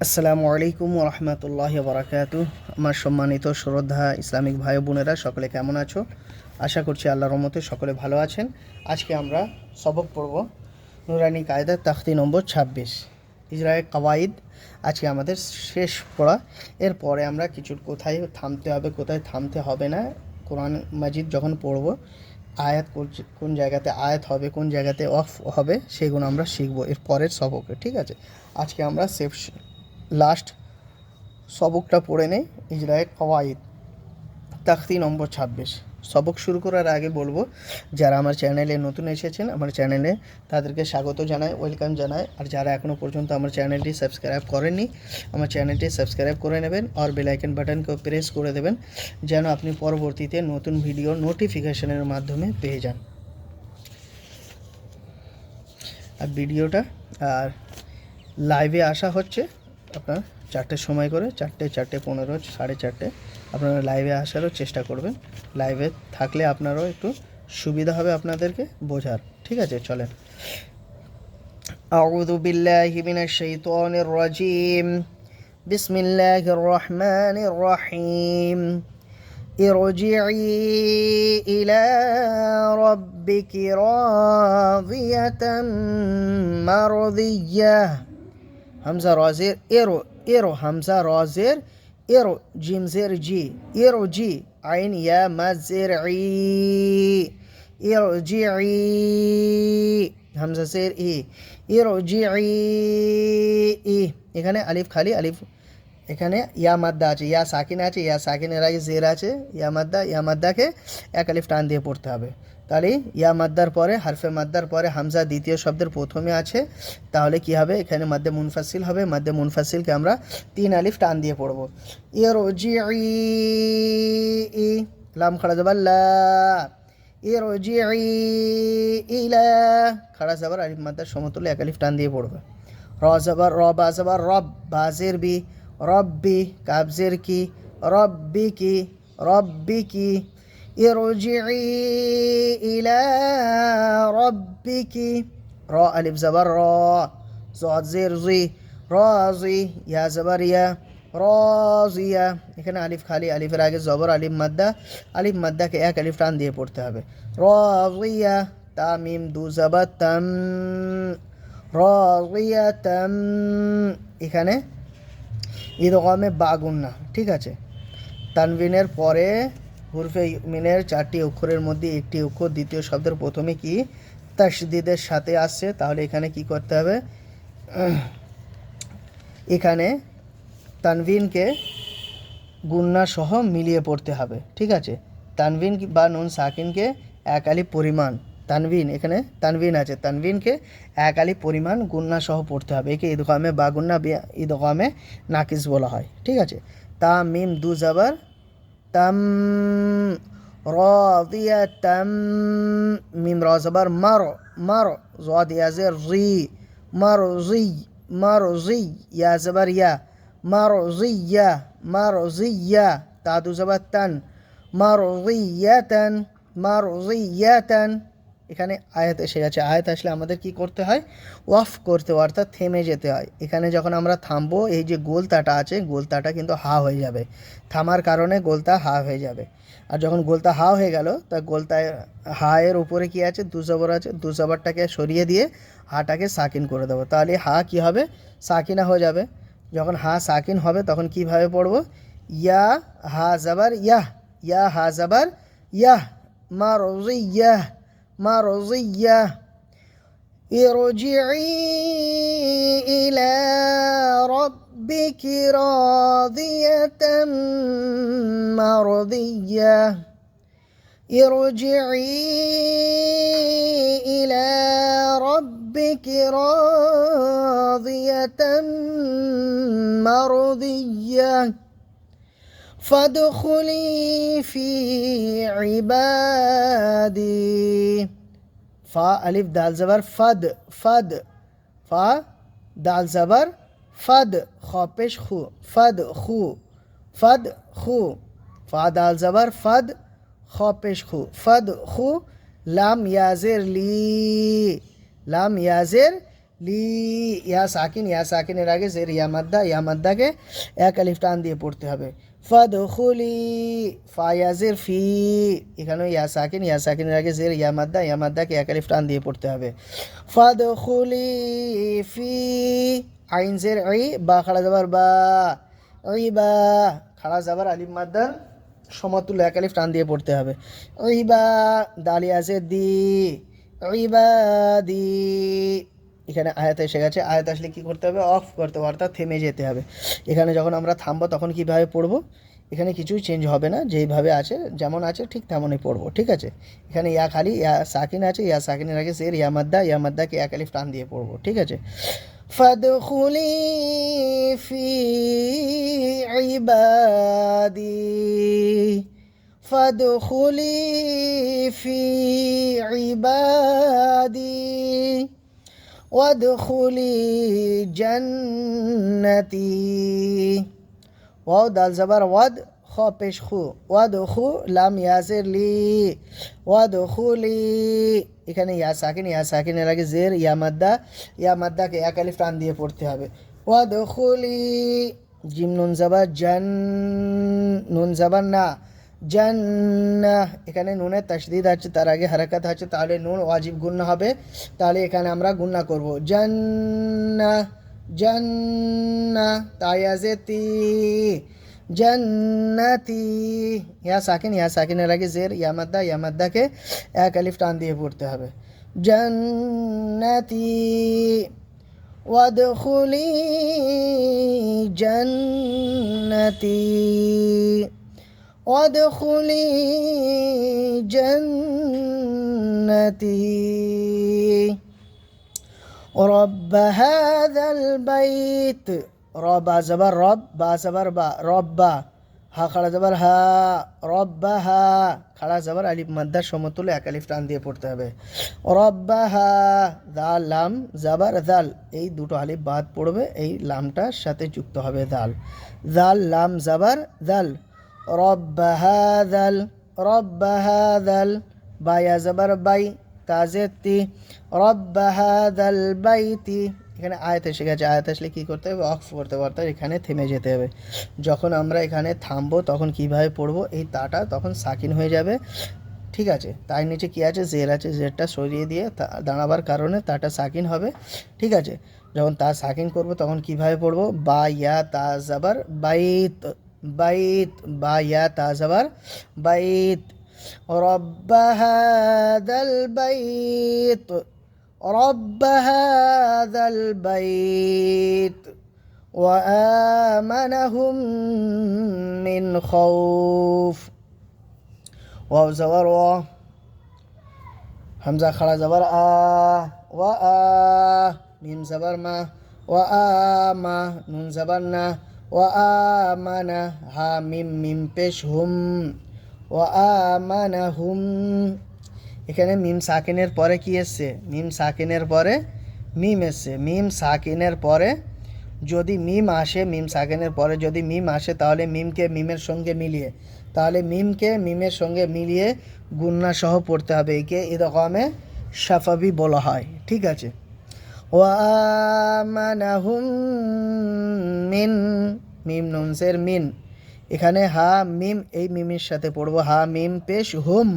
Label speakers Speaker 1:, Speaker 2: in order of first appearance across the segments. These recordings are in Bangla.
Speaker 1: আসসালামু আলাইকুম রহমতুল্লাহ বারাকাতু আমার সম্মানিত শ্রদ্ধা ইসলামিক ভাই বোনেরা, সকলে কেমন আছো? আশা করছি আল্লাহর রহমতে সকলে ভালো আছেন। আজকে আমরা সবক পড়ব নুরানি কায়দা, তাখতি নম্বর ছাব্বিশ ইসরায়েল কাওয়াইদ আজকে আমাদের শেষ পড়া। এরপরে আমরা কিছু কোথায় থামতে হবে, কোথায় থামতে হবে না, কোরআন মাজিদ যখন পড়ব, আয়াত কোন- কোন জায়গাতে আয়াত হবে, কোন জায়গাতে অফ হবে, সেগুলো আমরা শিখব এর পরের সবকে, ঠিক আছে? আজকে আমরা সেফ লাস্ট সবকটা পড়ে নেই ইজরায়েল কওয়াইদ তাখতি নম্বর ছাব্বিশ। সবক শুরু করার আগে বলব, যারা আমার চ্যানেলে নতুন এসেছেন, আমার চ্যানেলে তাদেরকে স্বাগত জানাই ওয়েলকাম জানাই। আর যারা এখনও পর্যন্ত আমার চ্যানেলটি সাবস্ক্রাইব করেননি, আমার চ্যানেলটি সাবস্ক্রাইব করে নেবেন আর বেলাইকন বাটনকে প্রেস করে দেবেন, যেন আপনি পরবর্তীতে নতুন ভিডিও নোটিফিকেশনের মাধ্যমে পেয়ে যান। আর ভিডিওটা আর লাইভে আসা হচ্ছে। আপনার চারটের সময় করে চারটে চারটে পনেরো সাড়ে চারটে আপনারা লাইভে আসারও চেষ্টা করবেন লাইভে থাকলে আপনারও একটু সুবিধা হবে আপনাদেরকে বোঝার ঠিক আছে চলেন أعوذ بالله من الشيطان الرجيم بسم الله الرحمن الرحيم ارجعي إلى ربك راضية مرضية হামজা রজের এরো এরো হামজা রজের এরো জিম জের জি এরো জি আইন ইয়া মাজের ই এরো জি ই হামজা জের ই এরো জি ই এখানে আলিফ খালি, আলিফ এখানে ইয়া আছে, ইয়া সাকিন আছে, ইয়া সাকিনের আগে জের আছে ইয়ামাদ্দা মাদ্দা এক আলিফ টান দিয়ে পড়তে হবে। তাহলে ইয়া মাদ্দার পরে, হারফে মাদ্দার পরে হামজা দ্বিতীয় শব্দের প্রথমে আছে। তাহলে কি হবে? এখানে মাদ্দে মুনফাসিল হবে। মাদ্দে মুনফাসিলকে আমরা তিন আলিফ টান দিয়ে পড়ব। ইয়ের জি ই লাম খাড়া জবাল্লা ইয়ের জি ইলা। খাড়া যাবার আলিফ মাদ্দার সমতুল্য এক আলিফ টান দিয়ে পড়বে। র জবর র, বা জবর রব, বাজের বি। রব্বি, কাবজের কি? রব্বি কি? রব্বি কি? ارجعي إلى ربك را ألف زبر را زاد زير زي রাজি ইয়া জবর ইয়া রাজিয়া এখানে আলিফ খালি আলিফের আগে জবর আলিফ মাদ্দা আলিফ মাদ্দাকে এক আলিফ টান দিয়ে পড়তে হবে রাজিয়া তামিম দু জবর তাম রাজিয়া তাম এখানে ঈদগমে বাগুন্না ঠিক আছে তানবিনের পরে হুরফে মিনের চারটি অক্ষরের মধ্যে একটি অক্ষর দ্বিতীয় শব্দের প্রথমে কি তাসদিদের সাথে আসছে? তাহলে এখানে কি করতে হবে? এখানে তানভিনকে গুন্না সহ মিলিয়ে পড়তে হবে, ঠিক আছে? তানভিন বা নুন সাকিনকে এক আলি পরিমাণ, তানভিন, এখানে তানভিন আছে, তানভিনকে এক আলি পরিমাণ গুন্না সহ পড়তে হবে, একে ঈদগামে বা গুন্না ঈদগামে নাকিস বলা হয়, ঠিক আছে? তা মিম দু জাবার তাম রাদিয়া তাম মিম র জবর মার মার জদ ইয়াজের রি মার জি মার জি ইয়া জবর ইয়া মার জি ইয়া মার এখানে আয়াত এসে গেছে। আয়াত আসলে আমাদের কি করতে হয়? ওয়াফ করতে অর্থাৎ থেমে যেতে হয়। এখানে যখন আমরা থামবো, এই যে গোলতাটা আছে, গোলতাটা কিন্তু হা হয়ে যাবে। থামার কারণে গোলতা হা হয়ে যাবে। আর যখন গোলতা হা হয়ে গেল, তা গোলতায় হা এর উপরে কি আছে? দু জবর আছে। দু জবরটাকে সরিয়ে দিয়ে হাটাকে সাকিন করে দেবো। তাহলে হা কি হবে? সাকিনা হয়ে যাবে। যখন হা সাকিন হবে, তখন কীভাবে পড়ব? ইয়া হা জাবার, ইয়াহ। ইয়া হা জাবার, ইয়াহ। মা রোজি ইয়াহ। مرضية. ارجعي إلى ربك راضية مرضية. ارجعي إلى ربك راضية مرضية. فادخلي في عبادي فا ألف دال زبر فد فد. فا دال زبر فد. خا پیش خو فد خو فد خو. فا دال زبر فد خا پیش خو فد خو. لام یازر لی لام یازر লি, ইয়া সাকিন, ইয়া সাকিনের আগে জের ইয়া মাদ্দা, ইয়া মাদ্দাকে এক আলিফ টান দিয়ে পড়তে হবে। ফাদখুলি ফায়াজের ফি, এখানেও ইয়া সাকিন, ইয়া সাকিনের আগে জের ইয়া মাদ্দা, ইয়া মাদ্দাকে এক আলিফ টান দিয়ে পড়তে হবে। ফাদখুলি ফি, আইন জের ই, বা খাড়া যাবার বা, ই বা খাড়া যাবার আলিফ মাদ্দার সমতুল্য এক আলিফ টান দিয়ে পড়তে হবে। ইবা দালি আছে দি ইবাদি এখানে আয়াত এসে গেছে আয়াত আসলে কী করতে হবে অফ করতে হবে অর্থাৎ থেমে যেতে হবে এখানে যখন আমরা থামবো তখন কীভাবে পড়বো এখানে কিছুই চেঞ্জ হবে না যেইভাবে আছে যেমন আছে ঠিক তেমনই পড়বো ঠিক আছে এখানে ইয়া খালি ইয়া সাকিন আছে ইয়া সাকিনের আগে সের ইয়া মাদ্দা ইয়া মাদ্দাকে এক আলিফ টান দিয়ে পড়বো ঠিক আছে ফাদখুলি ফি ইবাদি فادخلي في عبادي وادخلي جنتي واو دال زبر ود خو پیش خو ওয়াদ খু লাম ইয়াসের লি ওয়াদ খুলি এখানে ইয়া সাকিন ইয়া সাকিনের আগে জের ইয়া মাদ্দা ইয়া মাদ্দাকে এক আলিফ টান দিয়ে পড়তে হবে ওয়াদ খুলি জিম নুন জাবা জান নুন জাবার না জান্নাহ। এখানে নুনের তাসদিদ আছে, তার আগে হারাকাত আছে, তাহলে নুন ওয়াজিব গুন্না হবে। তাহলে এখানে আমরা গুন্না করব। জান্নাহ জান্নাহ তাই আছে তি জান্নাতি। ইয়া সাকিন, ইয়া সাকিনের আগে জের ইয়ামাদ্দা ইয়ামাদ্দাকে এক আলিফ টান দিয়ে পড়তে হবে। জান্নাতি, ওয়াদখুলি জান্নাতি। وادخلي جنتي رب هذا البيت رب زبر رب با زبر با رب হা খাড়া যাবার হা রব্বা হা খাড়া যাবার আলিফ মাদ্দার সমতুল্য এক আলিফ টান দিয়ে পড়তে হবে রব্বা হা দাল লাম জাবার দাল এই দুটো আলিফ বাদ পড়বে এই লামটার সাথে যুক্ত হবে দাল দাল লাম জাবার দাল রব্ব হাদাল রব্ব হাদাল বায়া জাবার বাই তাজেতি রব্ব হাদাল বাইতি। এখানে আয়াত এসে গেছে, আয়াত আসলে কী করতে হবে? অফ করতে অর্থাৎ এখানে থেমে যেতে হবে। যখন আমরা এখানে থামবো, তখন কীভাবে পড়ব? এই তাটা তখন সাকিন হয়ে যাবে। ঠিক আছে, তার নিচে কী আছে? জের আছে, জেরটা সরিয়ে দিয়ে দাঁড়াবার কারণে তাটা সাকিন হবে। ঠিক আছে, যখন তা সাকিন করব, তখন কীভাবে পড়ব? বা ইয়া তা জাবার বাইত। বাইত বা ইয়া তা জাবার বাইত رب هذا البيت رب هذا البيت وآمنهم من خوف واو زبر و همزة خلا زبر آ و آ ميم زبر ما و آما نون زبر نا و آمنا ها ميم ميم পেশ হুম ও আমানাহুম এখানে মিম সাকিনের পরে কি এসছে মিম সাকিনের পরে মিম এসছে মিম সাকিনের পরে যদি মিম আসে মিম সাকিনের পরে যদি মিম আসে তাহলে মিমকে মিমের সঙ্গে মিলিয়ে তাহলে মিমকে মিমের সঙ্গে মিলিয়ে গুন্না সহ পড়তে হবে একে এরকমে সাফাবি বলা হয় ঠিক আছে ওয়ামানাহুম মিন মিম নুনসের মিন। এখানে হা, মিম, এই মিমের সাথে পড়ব হা, মিম, পেশ, হুম।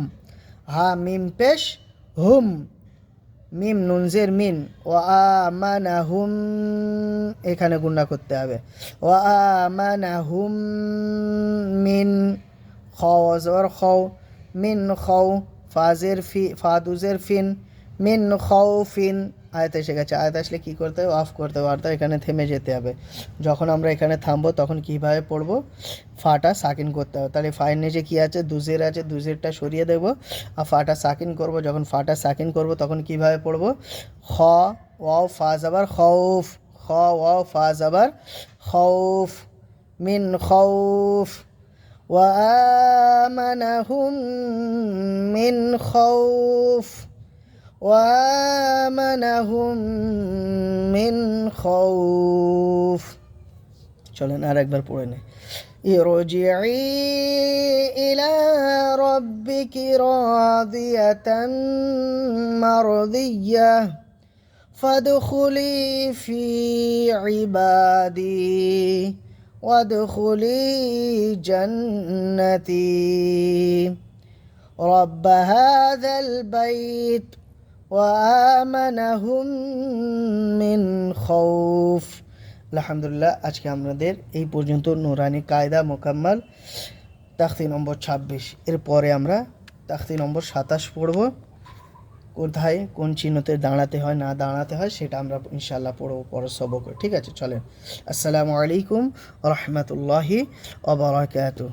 Speaker 1: হা, মিম, পেশ, হুম। মিম নুনজের মিন। ও আমানা হুম। এখানে গুন্না করতে হবে। ও আমানা হুম, মিন। খর খৌ মিন খৌ ফাজের ফি, ফাদুজের ফিন। মিন খৌ ফিন। আয়ত এসে গেছে আয়ত আসলে কী করতে হবে অফ করতে হবে অর্থাৎ এখানে থেমে যেতে হবে যখন আমরা এখানে থামবো তখন কীভাবে পড়বো ফাটা সাকিন করতে হবে তাহলে ফায়ের নিচে কী আছে দুজের আছে দুজেরটা সরিয়ে দেবো আর ফাটা সাকিন করব যখন ফাটা সাকিন করব তখন কিভাবে পড়বো খ ওয়াও ফা জাবার খৌফ খ ওয়াও ফা জাবার খৌফ মিন খৌফ وآمنهم من خوف وآمنهم من خوف চলেন আর একবার পড়ে নেই ارجعي إلى ربك راضية مرضية فادخلي في عبادي وادخلي جنتي رب هذا البيت ওয়ামানাহুম মিন খৌফ আলহামদুলিল্লাহ, আজকে আমাদের এই পর্যন্ত নুরানি কায়দা মোকাম্মল, তাখতি নম্বর ছাব্বিশ। এরপরে আমরা তাখতি নম্বর সাতাশ পড়ব। কোথায়, কোন চিহ্নতে দাঁড়াতে হয়, না দাঁড়াতে হয়, সেটা আমরা ইনশাল্লাহ পড়ব, পর সবকে। ঠিক আছে, চলেন। আসসালামু আলাইকুম রহমতুল্লাহি অবরাকাতু